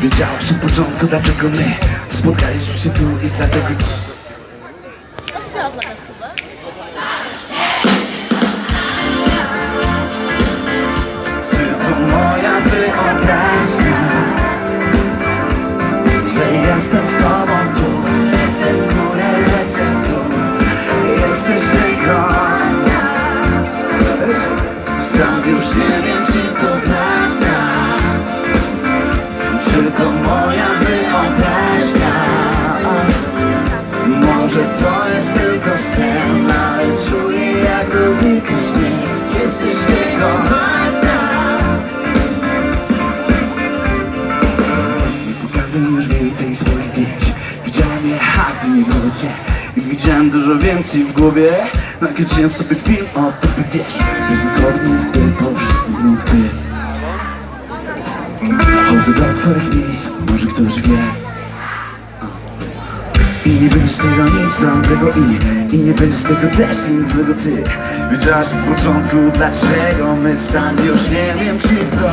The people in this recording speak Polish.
Wiedziałaś od początku dlaczego my Spotkaliśmy się tu i dlatego to moja wyobraźnia Że jestem z tobą tu Lecę górę, lecę dół. Jesteś Sam już nie wiem czy to prawda Może to jest tylko sen Ale czuję jak dotykasz mnie Jesteś tego warta Nie pokazuj już więcej swoich zdjęć. Widziałem je, gdy nie było cię. I widziałem dużo więcej w głowie. Nakręciłem sobie film o tobie, wiesz. Ryzykowny jest, gdy po wszystkim znów ty. Chodzę do twoich miejsc, może ktoś wie i nie będzie z tego nic dobrego i, I nie będzie z tego też nic złego. Ty Wiedziałaś od początku dlaczego my sami już nie wiem czy to